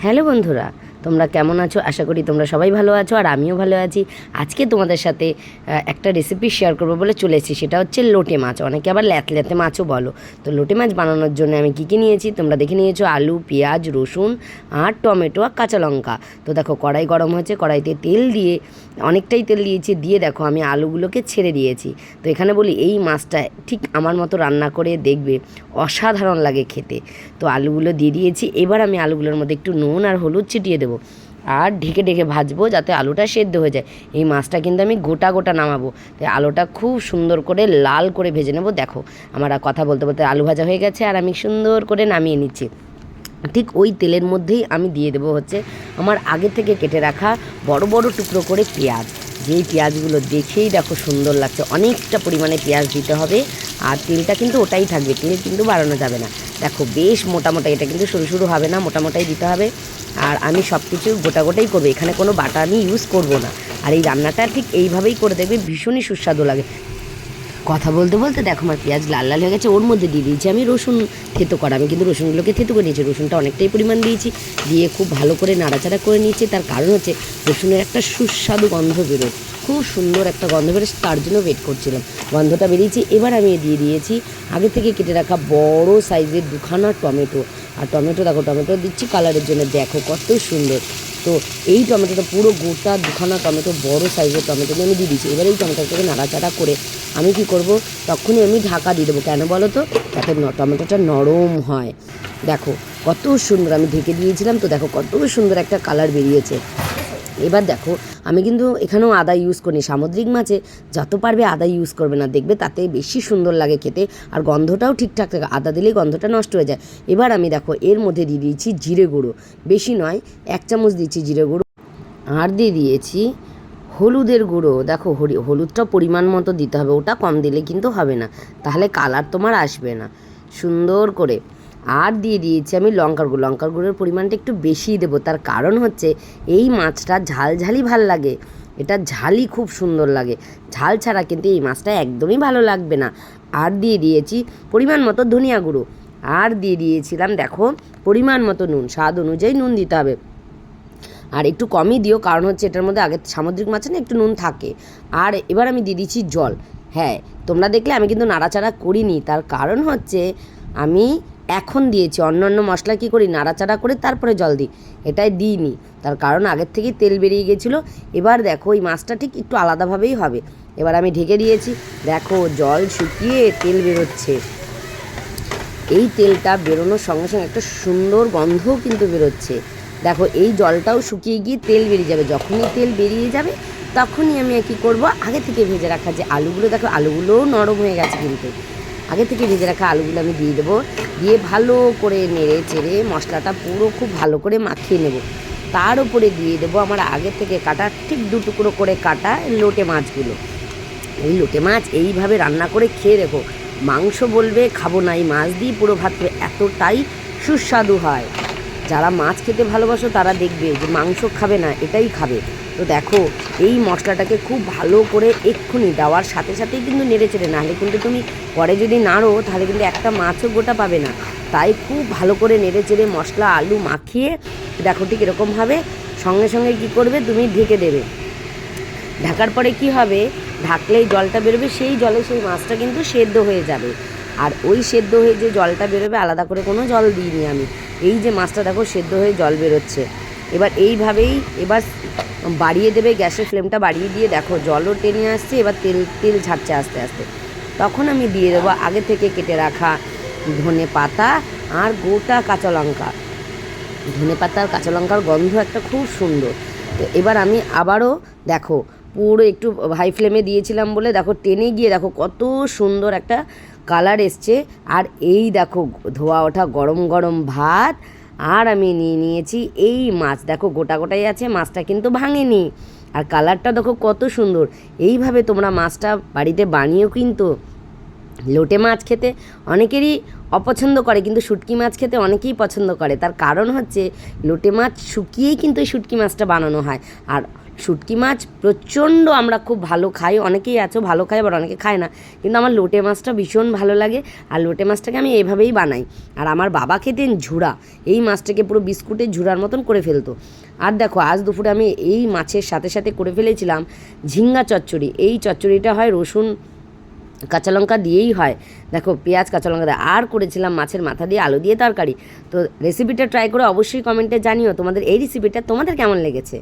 Hello বন্ধুরা তোমরা কেমন আছো? আশা করি তোমরা সবাই ভালো আছো আর আমিও ভালো আছি। আজকে তোমাদের সাথে একটা রেসিপি শেয়ার করব বলে চলে এসেছি। সেটা হচ্ছে লোটে মাছ। অনেকে আবার ল্যাত ল্যাতে মাছও বলো। তো লোটে মাছ বানানোর জন্য আমি কী কী নিয়েছি? তোমরা দেখে নিয়েছো আলু, পেঁয়াজ, রসুন আর টমেটো আর কাঁচা লঙ্কা। তো দেখো, কড়াই গরম হয়েছে। কড়াইতে তেল দিয়ে, অনেকটাই তেল দিয়েছি। দিয়ে দেখো, আমি আলুগুলোকে ছেড়ে দিয়েছি। তো এখানে বলি, এই মাছটা ঠিক আমার মতো রান্না করে দেখবে। অসাধারণ লাগে খেতে। তো আলুগুলো দিয়ে দিয়েছি। এবার আমি আলুগুলোর মধ্যে একটু নুন আর হলুদ ছিটিয়ে দেবো। আর ঢেকে ঢেকে ভাজবো যাতে আলুটা সেদ্ধ হয়ে যায়। এই মাছটা কিন্তু আমি গোটা গোটা নামাবো। তাই আলুটা খুব সুন্দর করে লাল করে ভেজে নেব। দেখো, আমার কথা বলতে বলতে আলু ভাজা হয়ে গেছে আর আমি সুন্দর করে নামিয়ে নিচ্ছি। ঠিক ওই তেলের মধ্যেই আমি দিয়ে দেবো হচ্ছে আমার আগে থেকে কেটে রাখা বড় বড় টুকরো করে পেঁয়াজ। যেই পেঁয়াজগুলো দেখেই দেখো সুন্দর লাগছে। অনেকটা পরিমাণে পেঁয়াজ দিতে হবে। আর তেলটা কিন্তু ওটাই থাকবে। তেল কিন্তু বাড়ানো যাবে না। দেখো, বেশ মোটা মোটা এটা কিন্তু সরু সরু হবে না। মোটা মোটাই দিতে হবে। আর আমি সব কিছু গোটা গোটাই করব। এখানে কোনো বাটা আমি ইউজ করব না। আর এই রান্নাটা ঠিক এইভাবেই করে দেখবে ভীষণই সুস্বাদু লাগে। কথা বলতে বলতে দেখো আমার পেঁয়াজ লাল লাল হয়ে গেছে, ওর মধ্যে দিয়ে দিয়েছি আমি রসুন থেতো করা। আমি কিন্তু রসুনগুলোকে থেতো করে নিয়েছি, রসুনটা অনেকটাই পরিমাণ দিয়েছি। দিয়ে খুব ভালো করে নাড়াচাড়া করে নিয়েছি, তার কারণ হচ্ছে রসুনের একটা সুস্বাদু গন্ধ বেরোয়। খুব সুন্দর একটা গন্ধ বেরোয়, তার জন্য ওয়েট করছিলাম। গন্ধটা বেরিয়েছে, এবার আমি দিয়ে দিয়েছি আগে থেকে কেটে রাখা বড় সাইজের দুখানা টমেটো। আর টমেটো, দেখো, টমেটো দিচ্ছি, কালারের জন্য দেখো কত সুন্দর। তো এই টমেটোটা পুরো গোটা দুখানা টমেটো, বড় সাইজের টমেটো আমি দিয়ে দিচ্ছি এবার এই টমেটোটাকে নাড়াচাড়া করে আমি কি করব? তখনই আমি ঢাকা দিয়ে দেবো। কেন বলো তো? যাতে টমেটোটা নরম হয়। দেখো, কত সুন্দর আমি ঢেকে দিয়েছিলাম। তো দেখো, কত সুন্দর একটা কালার বেরিয়েছে। এবার দেখো, আমি কিন্তু এখানেও আদা ইউজ করিনি, সামুদ্রিক মাছে যত পারবে আদা ইউজ করবে না, দেখবে তাতে বেশি সুন্দর লাগে খেতে আর গন্ধটাও ঠিকঠাক থাকে, আদা দিলেই গন্ধটা নষ্ট হয়ে যায়। এবার আমি দেখো, এর মধ্যে দিয়ে দিয়েছি জিরে গুঁড়ো, বেশি নয়, এক চামচ দিচ্ছি জিরে গুঁড়ো, আর দিয়ে দিয়েছি হলুদের গুঁড়ো। দেখো, হরি- হলুদটা পরিমাণ মতো দিতে হবে, ওটা কম দিলে কিন্তু হবে না, তাহলে কালার তোমার আসবে না, সুন্দর করে। আর দিয়ে দিয়েছি আমি লঙ্কার গুঁড়ো। লঙ্কার গুঁড়োর পরিমাণটা একটু বেশিই দেবো। তার কারণ হচ্ছে এই মাছটা ঝাল ঝালই ভালো লাগে। এটা ঝালই খুব সুন্দর লাগে। ঝাল ছাড়া কিন্তু এই মাছটা একদমই ভালো লাগবে না। আর দিয়ে দিয়েছি পরিমাণ মতো ধনিয়া গুঁড়ো। আর দিয়ে দিয়েছিলাম, দেখো, পরিমাণ মতো নুন। স্বাদ অনুযায়ী নুন দিতে হবে। আর একটু কমই দিও, কারণ হচ্ছে এটার মধ্যে আগে সামুদ্রিক মাছে না, একটু নুন থাকে। আর এবার আমি দিয়ে দিচ্ছি জল। হ্যাঁ তোমরা দেখলে আমি কিন্তু নাড়াচাড়া করিনি। তার কারণ হচ্ছে আমি এখন দিয়েছি অন্য অন্য মশলা কী করি, নাড়াচাড়া করে তারপরে জল দিই। এটাই দিইনি। তার কারণ আগের থেকেই তেল বেরিয়ে গেছিল। এবার দেখো, এই মাছটা ঠিক একটু আলাদাভাবেই হবে। এবার আমি ঢেকে দিয়েছি। দেখো, জল শুকিয়ে তেল বেরোচ্ছে। এই তেলটা বেরোনোর সঙ্গে সঙ্গে একটা সুন্দর গন্ধও কিন্তু বেরোচ্ছে। দেখো, এই জলটাও শুকিয়ে গিয়ে তেল বেরিয়ে যাবে। যখনই তেল বেরিয়ে যাবে, তখনই আমি কি করব? আগে থেকে ভেজে রাখা যে আলুগুলো, দেখো, আলুগুলোও নরম হয়ে গেছে কিন্তু। আগে থেকে ভেজে রাখা আলুগুলো আমি দিয়ে দেবো। দিয়ে ভালো করে নেড়ে চেড়ে মশলাটা পুরো খুব ভালো করে মাখিয়ে নেব। তার উপরে দিয়ে দেবো আমার আগে থেকে কাটা ঠিক দু টুকরো করে কাটা লোটে মাছগুলো। এই লোটে মাছ এইভাবে রান্না করে খেয়ে দেখো মাংস বলবে, খাব না। এই মাছ দিয়ে পুরো ভাত এতটাই সুস্বাদু হয়। যারা মাছ খেতে ভালোবাসো তারা দেখবে যে মাংস খাবে না, এটাই খাবে। তো দেখো, এই মশলাটাকে খুব ভালো করে এক্ষুনি দেওয়ার সাথে সাথেই কিন্তু নেড়ে চেড়ে, নাহলে কিন্তু তুমি পরে যদি নাড়ো, তাহলে কিন্তু একটা মাছও গোটা পাবে না। তাই খুব ভালো করে নেড়ে চেড়ে মশলা, আলু মাখিয়ে, দেখো ঠিক এরকমভাবে সঙ্গে সঙ্গে কী করবে, তুমি ঢেকে দেবে। ঢাকার পরে কি হবে, ঢাকলেই জলটা বেরোবে, সেই জলে সেই মাছটা কিন্তু সেদ্ধ হয়ে যাবে। আর ওই সেদ্ধ হয়ে যে জলটা বেরোবে, আলাদা করে কোনো জল দিইনি আমি। এই যে মাছটা দেখো সেদ্ধ হয়ে জল বেরোচ্ছে। এবার এইভাবেই এবার বাড়িয়ে দেবে, গ্যাসের ফ্লেমটা বাড়িয়ে দিয়ে দেখো, জলও টেনে আসছে, এবার তেল তেল ছাড়ছে আস্তে আস্তে। তখন আমি দিয়ে দেবো আগে থেকে কেটে রাখা ধনে পাতা আর গোটা কাঁচা লঙ্কা। ধনে পাতার কাঁচা লঙ্কার গন্ধ একটা খুব সুন্দর। তো এবার আমি আবারও দেখো, পুরো একটু হাই ফ্লেমে দিয়েছিলাম বলে দেখো, টেনে গিয়ে দেখো কত সুন্দর একটা কালার এসছে। আর এই দেখো, ধোয়া ওঠা গরম গরম ভাত আর আমি নিয়ে নিয়েছি এই মাছ। দেখো, গোটা গোটাই আছে, মাছটা কিন্তু ভাঙেনি। আর কালারটা দেখো কত সুন্দর। এইভাবে তোমরা মাছটা বাড়িতে বানিয়েও কিন্তু লোটে মাছ খেতে অনেকেরই অপছন্দ করে, কিন্তু শুটকি মাছ খেতে অনেকেই পছন্দ করে। তার কারণ হচ্ছে, লোটে মাছ শুকিয়েই কিন্তু এই শুটকি মাছটা বানানো হয়। আর শুটকি মাছ প্রচণ্ড আমরা খুব ভালো খাই। অনেকেই আছো, ভালো খায়, আবার অনেকে খায় না। কিন্তু আমার লোটে মাছটা ভীষণ ভালো লাগে আর লোটে মাছটাকে আমি এইভাবেই বানাই। আর আমার বাবা খেতেন ঝুড়া। এই মাছটাকে পুরো বিস্কুটের ঝুড়ার মতন করে ফেলতো। আর দেখো, আজ দুপুরে আমি এই মাছের সাথে সাথে করে ফেলেছিলাম ঝিঙ্গা চচ্চড়ি। এই চচ্চড়িটা হয় রসুন, কাঁচা লঙ্কা দিয়েই হয়। দেখো, পেঁয়াজ, কাঁচা লঙ্কা দিয়ে। আর করেছিলাম মাছের মাথা দিয়ে আলু দিয়ে তরকারি। তো রেসিপিটা ট্রাই করে অবশ্যই কমেন্টে জানিও তোমাদের এই রেসিপিটা তোমাদের কেমন লেগেছে?